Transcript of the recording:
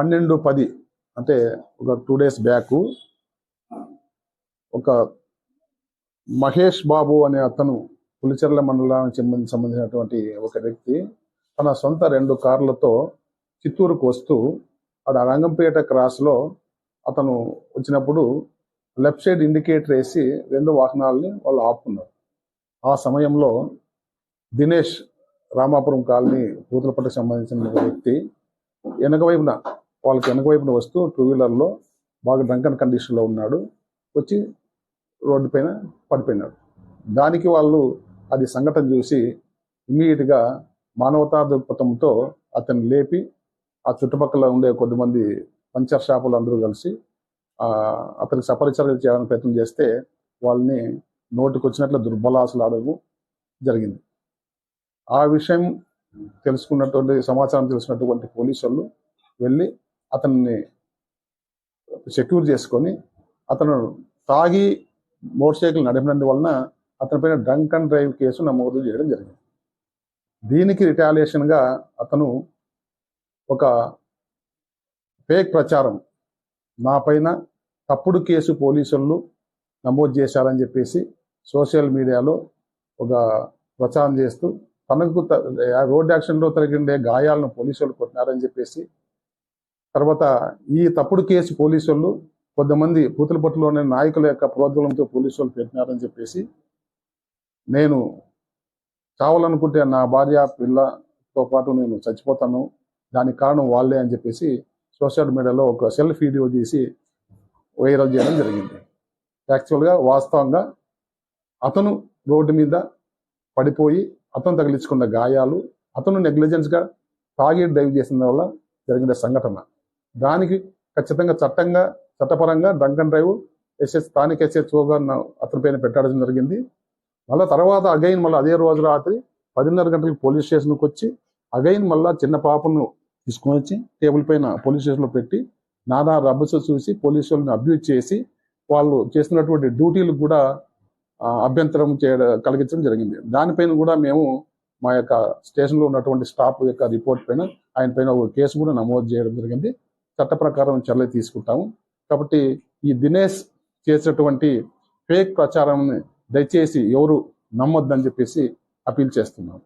పన్నెండు పది అంటే ఒక టూ డేస్ బ్యాక్ ఒక మహేష్ బాబు అనే అతను పులిచెర్ల మండలానికి సంబంధించినటువంటి ఒక వ్యక్తి తన సొంత రెండు కార్లతో చిత్తూరుకు వస్తూ అక్కడ రంగంపేట క్రాస్లో అతను వచ్చినప్పుడు లెఫ్ట్ సైడ్ ఇండికేటర్ వేసి రెండు వాహనాలని వాళ్ళు ఆపుకున్నారు. ఆ సమయంలో దినేష్ రామాపురం కాలనీ పూతలపట్టుకు సంబంధించిన ఒక వ్యక్తి. వెనక వైపున వాళ్ళకి వెనక వైపున వస్తూ టూ వీలర్లో బాగా డ్రంకన్ కండిషన్లో ఉన్నాడు. వచ్చి రోడ్డు పైన పడిపోయినాడు. దానికి వాళ్ళు అది సంఘటన చూసి ఇమీడియట్గా మానవతా దృక్పథంతో అతన్ని లేపి ఆ చుట్టుపక్కల ఉండే కొద్దిమంది పంచర్ షాపులు అందరూ కలిసి అతనికి సపరిచర్యలు చేయాలని ప్రయత్నం చేస్తే వాళ్ళని నోటికి వచ్చినట్లు దుర్బలాసులు ఆడము జరిగింది. ఆ విషయం తెలుసుకున్నటువంటి సమాచారం తెలిసినటువంటి పోలీసులు వెళ్ళి అతన్ని సెక్యూర్ చేసుకొని అతను తాగి మోటార్ సైకిల్ నడిపినందు వలన అతనిపైన డ్రంక్ అండ్ డ్రైవ్ కేసు నమోదు చేయడం జరిగింది. దీనికి రిటాలియేషన్గా అతను ఒక ఫేక్ ప్రచారం నా పైన తప్పుడు కేసు పోలీసులు నమోదు చేశారని చెప్పేసి సోషల్ మీడియాలో ఒక ప్రచారం చేస్తూ తనకు ఆ రోడ్ యాక్షన్లో తగిలిండే గాయాలను పోలీసులు కొట్టినారని చెప్పేసి తర్వాత ఈ తప్పుడు కేసు పోలీసులు కొంతమంది పూతలపట్టులోని నాయకుల యొక్క ప్రోద్బలంతో పోలీసులు పెట్టినారని చెప్పేసి నేను చావాలనుకుంటే నా భార్య పిల్లతో పాటు నేను చచ్చిపోతాను దానికి కారణం వాళ్ళే అని చెప్పేసి సోషల్ మీడియాలో ఒక సెల్ఫ్ వీడియో తీసి వైరల్ చేయడం జరిగింది. యాక్చువల్గా వాస్తవంగా అతను రోడ్డు మీద పడిపోయి అతను తగిలించుకున్న గాయాలు అతను నెగ్లిజెన్స్గా తాగి డ్రైవ్ చేసిన వల్ల జరిగిన సంఘటన. దానికి ఖచ్చితంగా చట్టంగా చట్టపరంగా డంకన్ డ్రైవ్ ఎస్ఎస్ స్థానిక ఎస్ఎస్ఓగా అతని పైన పెట్టడం జరిగింది. మళ్ళీ తర్వాత అగైన్ మళ్ళీ అదే రోజు రాత్రి పదిన్నర గంటలకు పోలీస్ స్టేషన్కి వచ్చి అగైన్ మళ్ళీ చిన్న పాపను తీసుకొని వచ్చి టేబుల్ పైన పోలీస్ స్టేషన్లో పెట్టి నానా రబ్బస్ చూసి పోలీసు వాళ్ళని అబ్యూజ్ చేసి వాళ్ళు చేస్తున్నటువంటి డ్యూటీలు కూడా అభ్యంతరం చేయడం కలిగించడం జరిగింది. దానిపైన కూడా మేము మా యొక్క స్టేషన్లో ఉన్నటువంటి స్టాఫ్ యొక్క రిపోర్ట్ పైన ఆయన పైన ఒక కేసు కూడా నమోదు చేయడం జరిగింది. చట్ట ప్రకారం చర్యలు తీసుకుంటాము. కాబట్టి ఈ దినేష్ చేసినటువంటి ఫేక్ ప్రచారాన్ని దయచేసి ఎవరు నమ్మొద్దని చెప్పేసి అపీల్ చేస్తున్నాము.